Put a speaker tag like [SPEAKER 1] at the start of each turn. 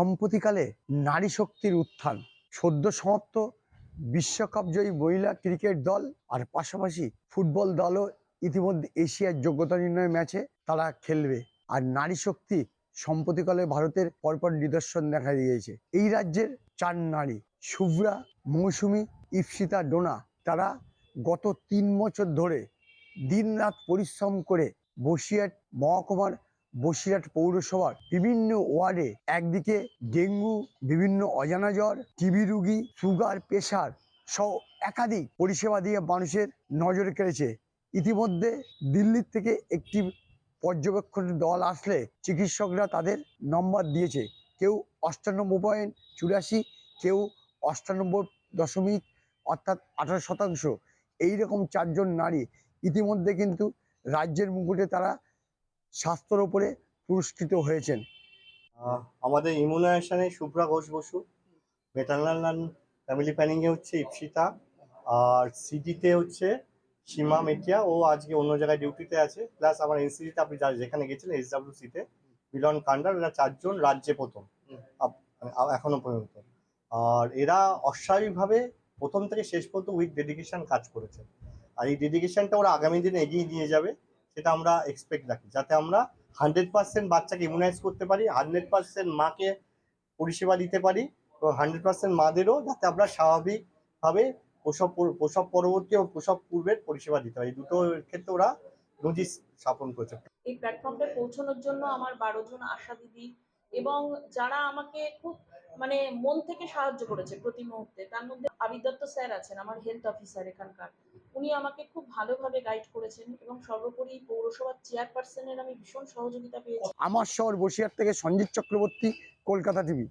[SPEAKER 1] সম্প্রতিকালে নারী শক্তির উত্থান, সদ্য সমাপ্ত বিশ্বকাপ জয়ী মহিলা ক্রিকেট দল আর পাশাপাশি ফুটবল দলও ইতিমধ্যে এশিয়ার যোগ্যতা নির্ণয় ম্যাচে তারা খেলবে। আর নারী শক্তি সম্প্রতিকালে ভারতের পরপর নিদর্শন দেখা দিয়েছে। এই রাজ্যের চার নারী, শুভ্রা, মৌসুমী ইপসিতা ডোনা, তারা গত তিন বছর ধরে দিনরাত পরিশ্রম করে বসিরহাট মহকুমার বসিরহাট পৌরসভার বিভিন্ন ওয়ার্ডে একদিকে ডেঙ্গু, বিভিন্ন অজানা জ্বর, টিবি রুগী, সুগার, প্রেশার সহ একাধিক পরিষেবা দিয়ে মানুষের নজরে কেড়েছে। ইতিমধ্যে দিল্লির থেকে একটি পর্যবেক্ষণের দল আসলে চিকিৎসকরা তাদের নম্বর দিয়েছে। কেউ অষ্টানব্বই পয়েন্ট চুরাশি, কেউ অষ্টানব্বই দশমিক অর্থাৎ আঠারো শতাংশ। এইরকম চারজন নারী ইতিমধ্যে কিন্তু রাজ্যের মুকুটে তারা স্বাস্থ্যর ওপরে পুরস্কৃত হয়েছেন।
[SPEAKER 2] আমাদের ইমিউনাইজেশনে শুভ্রা ঘোষ বসু মেটারনাল ফ্যামিলি প্ল্যানিংয়ে হচ্ছে ইপসিতা, আর সিডিতে হচ্ছে সীমা মেটিয়া, ও আজকে অন্য জায়গায় ডিউটিতে আছে। প্লাস আমার এনসিডিতে আপনি যা- যেখানে গেছিলেন এসডাব্লিউসিতে মিলন কান্ডার এরা চারজন রাজ্যে প্রথম মানে এখনও পর্যন্ত। আর এরা অস্বাভাবিকভাবে প্রথম থেকে শেষ পর্যন্ত উইথ ডেডিকেশন কাজ করেছে আর এই ডেডিকেশনটা ওরা আগামী দিনে এগিয়ে নিয়ে যাবে। সেটা আমরা এক্সপেক্ট রাখি। যাতে আমরা হান্ড্রেড পার্সেন্ট বাচ্চাকে ইমিউনাইজ করতে পারি হান্ড্রেড পার্সেন্ট মাকে পরিষেবা দিতে পারি এবং হান্ড্রেড পার্সেন্ট মাদেরও যাতে আমরা স্বাভাবিকভাবে প্রসব প্রসব পরবর্তী এবং প্রসব পূর্বের পরিষেবা দিতে পারি। দুটো ক্ষেত্রে ওরা নজির স্থাপন করেছে।
[SPEAKER 3] এই প্ল্যাটফর্মটা পৌঁছানোর জন্য আমার বারো জন আশা দিদি এবং যারা আমাকে খুব মানে মন থেকে সাহায্য করেছে প্রতি মুহূর্তে, তার মধ্যে আবিদত্ত স্যার আছেন, আমার হেলথ অফিসার এখানকার। উনি আমাকে খুব ভালোভাবে গাইড করেছেন এবং সর্বোপরি পৌরসভার চেয়ারপারসনের আমি ভীষণ সহযোগিতা পেয়েছি।
[SPEAKER 1] আমার শহর বসিরহাট থেকে সঞ্জিত চক্রবর্তী, কলকাতা টিভি।